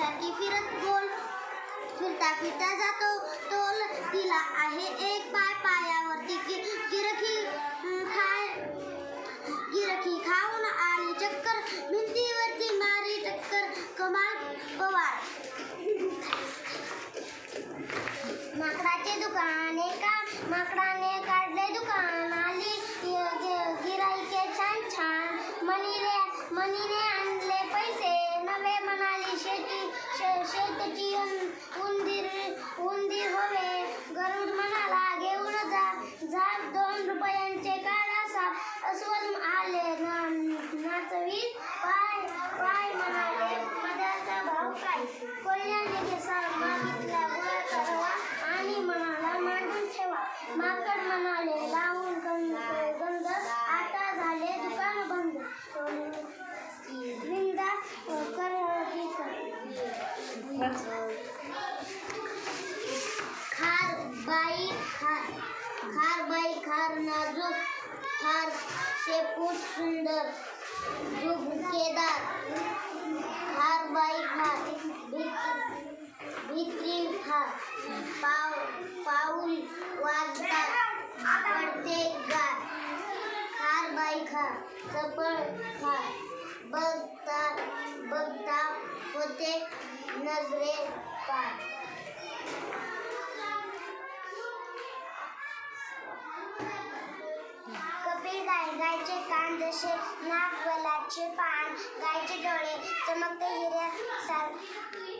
सारखी फिरत गोल. फिरता फिरता जातो तोल. तिला आहे एक पाय पायावरती कि गिरखी खाय गिरखी खाऊन आली चक्कर. भिंतीवरती मारी टक्कर. कमाल पवार. माकडाचे दुकान एका माकडाने काढले दुकान आली. गिराईके छान छान मनीने मनीने शेतची उंदीर उंदीर होवे. गरुड म्हणाला घेऊन जा. जा दोन रुपयांचे काढा साप. अस्वल आले ना- नाचवीत खार बाई खार खार बाई खार नाजूक खार शेपूट सुंदर झुमकेदार खार बाई खार भित्री खार पाव पाऊल वाजतात पडते गार खार बाई खार चपळ खार. बघता बघता होते नजरे पार. कपिल गाय गायचे कान जसे नाक वलाचे पान गायचे डोळे चमकते हिऱ्या सार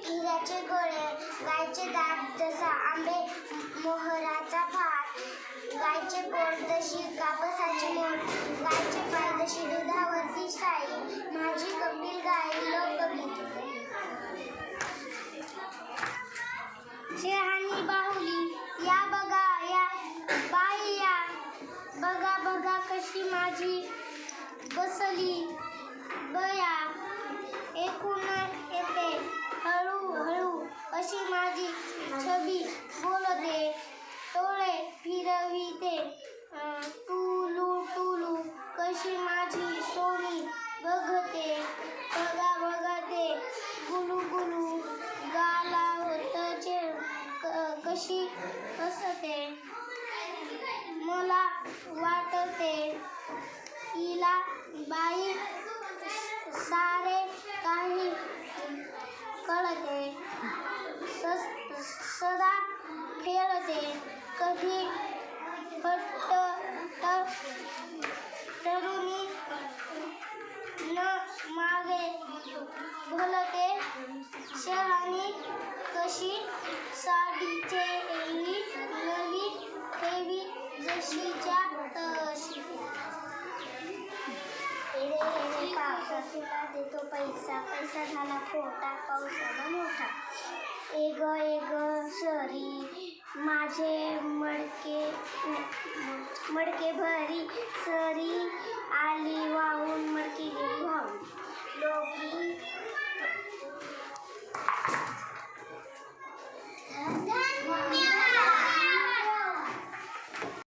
हिऱ्याचे गोळे गायचे दात जसा आंबे मोहराचा फार गायचे पोट जशी कापसाची मोठ गायचे पाय जशी दुधा साई माझी कपिल गाय लोकगीत शहाणी बाहुली. या बघा या बाई या. बघा बघा कशी माझी बसली. असते मला वाटते. तिला बाई सा भलते शहाणी कशी? साडीचे एली लली ठेवी जशीच्या तशी. पावसा तुला देतो पैसा पैसा झाला खोटा पावसाला मोठा. एग एग सरी माझे मडके मडके भरी सरी आली वाहून मडकी गेली वाहून. No,